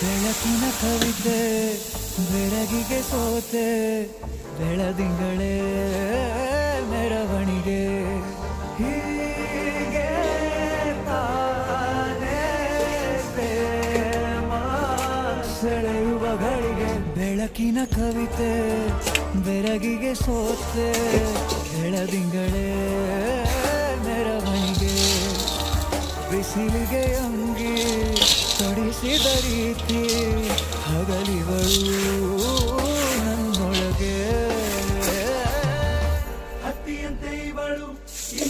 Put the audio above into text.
ಬೆಳಕಿನ ಕವಿತೆ, ಬೆಳಗಿಗೆ ಸೋತೆ, ಬೆಳದಿಂಗಳೇ ಮೆರವಣಿಗೆ. ಹೀಗೆ ಸೆಳೆಯುವ ಗಳಿಗೆ ಬೆಳಕಿನ ಕವಿತೆ, ಬೆರಗಿಗೆ ಸೋತೆ, ಬೆಳದಿಂಗಳೇ ಮೆರವಣಿಗೆ. ಬಿಸಿಲಿಗೆ ಅಂಗಿ ತೊಡಿಸಿದ ರೀತಿ ಹಗಲಿಗಳು ನನ್ನೊಳಗೆ. ಹತ್ತಿಯಂತೆ ಇವಳು ಈ